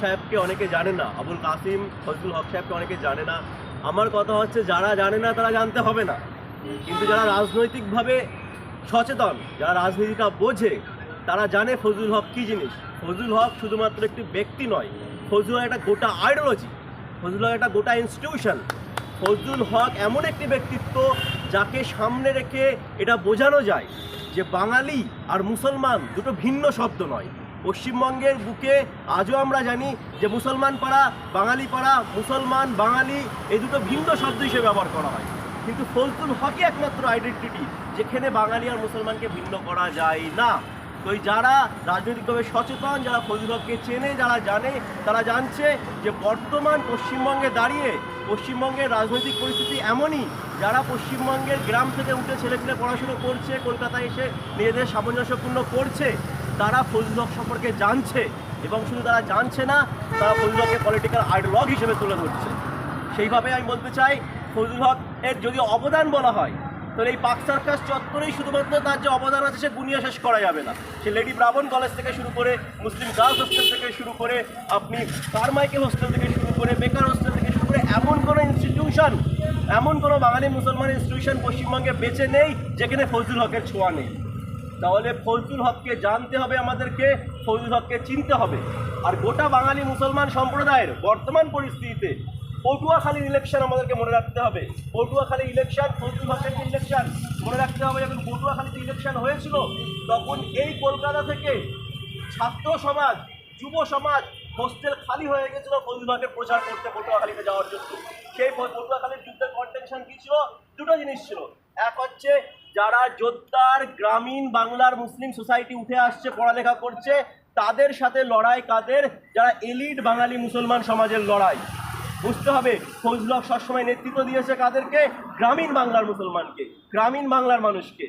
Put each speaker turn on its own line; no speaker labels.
সাহেবকে অনেকে জানে না, আবুল কাসিম, ফজলুল হক সাহেবকে অনেকে জানে না। আমার কথা হচ্ছে, যারা জানে না, তারা জানতে হবে না। কিন্তু যারা রাজনৈতিকভাবে সচেতন, যারা রাজনীতিটা বোঝে, তারা জানে ফজলুল হক কী জিনিস। ফজলুল হক শুধুমাত্র একটি ব্যক্তি নয়, ফজলুল হক একটা গোটা আইডিওলজি ফজলুল হক একটা গোটা ইনস্টিটিউশন ফজলুল হক এমন একটি ব্যক্তিত্ব যাকে সামনে রেখে এটা বোঝানো যায় যে বাঙালি আর মুসলমান দুটো ভিন্ন শব্দ নয়। পশ্চিমবঙ্গের বুকে আজও আমরা জানি যে মুসলমান পাড়া, বাঙালি পাড়া, মুসলমান, বাঙালি, এই দুটো ভিন্ন শব্দ হিসেবে ব্যবহার করা হয়। কিন্তু ফজলুল হকই একমাত্র আইডেন্টিটি যেখানে বাঙালি আর মুসলমানকে ভিন্ন করা যায় না। তো যারা রাজনৈতিকভাবে সচেতন, যারা ফজলুল হককে চেনে, যারা জানে, তারা জানছে যে বর্তমান পশ্চিমবঙ্গে দাঁড়িয়ে পশ্চিমবঙ্গের রাজনৈতিক পরিস্থিতি এমনই, যারা পশ্চিমবঙ্গের গ্রাম থেকে উঠে ছেলেপেলে পড়াশুনো করছে, কলকাতায় এসে নিজেদের সামঞ্জস্যপূর্ণ করছে তারা ফজলুল হক সম্পর্কে জানছে এবং শুধু তারা জানছে না, তারা ফজলুল হককে পলিটিক্যাল আইডলগ হিসেবে তুলে ধরছে। সেইভাবে আমি বলতে চাই ফজলুল হক এর যদি অবদান বলা হয়, তাহলে এই পাক সার্কাস চত্বরেই শুধুমাত্র তার যে অবদান আছে, সে গুনিয়া শেষ করা যাবে না। সে লেডি ব্রাহ্মণ কলেজ থেকে শুরু করে, মুসলিম গার্লস হোস্টেল থেকে শুরু করে, আপনি কারমাইকেল হোস্টেল থেকে শুরু করে, বেকার হোস্টেল থেকে শুরু করে, এমন কোনো ইনস্টিটিউশন এমন কোনো বাঙালি মুসলমান ইনস্টিটিউশন পশ্চিমবঙ্গে বেঁচে নেই, যেখানে ফজলুল হকের ছোঁয়া নেই। তাহলে ফজলুল হককে জানতে হবে আমাদেরকে, ফজলুল হককে চিনতে হবে। আর গোটা বাঙালি মুসলমান সম্প্রদায়ের বর্তমান পরিস্থিতিতে পটুয়াখালীর ইলেকশন আমাদেরকে মনে রাখতে হবে। পটুয়াখালী ইলেকশন ফজলুল হকের ইলেকশন মনে রাখতে হবে যখন পটুয়াখালীতে ইলেকশন হয়েছিল, তখন এই কলকাতা থেকে ছাত্র সমাজ, যুব সমাজ হোস্টেল খালি হয়ে গেছিল ফজলুল হকের প্রচার করতে পটুয়াখালীতে যাওয়ার জন্য। সেই পটুয়াখালীর যুদ্ধের কন্টেনশন কি ছিল? দুটো জিনিস ছিল। এক হচ্ছে যারা যোদ্ধার গ্রামীণ বাংলার মুসলিম সোসাইটি উঠে আসছে, পড়ালেখা করছে, তাদের সাথে লড়াই কাদের? যারা এলিড বাঙালি মুসলমান সমাজের লড়াই। বুঝতে হবে ফজলক সবসময় নেতৃত্ব দিয়েছে কাদেরকে? গ্রামীণ বাংলার মুসলমানকে, গ্রামীণ বাংলার মানুষকে।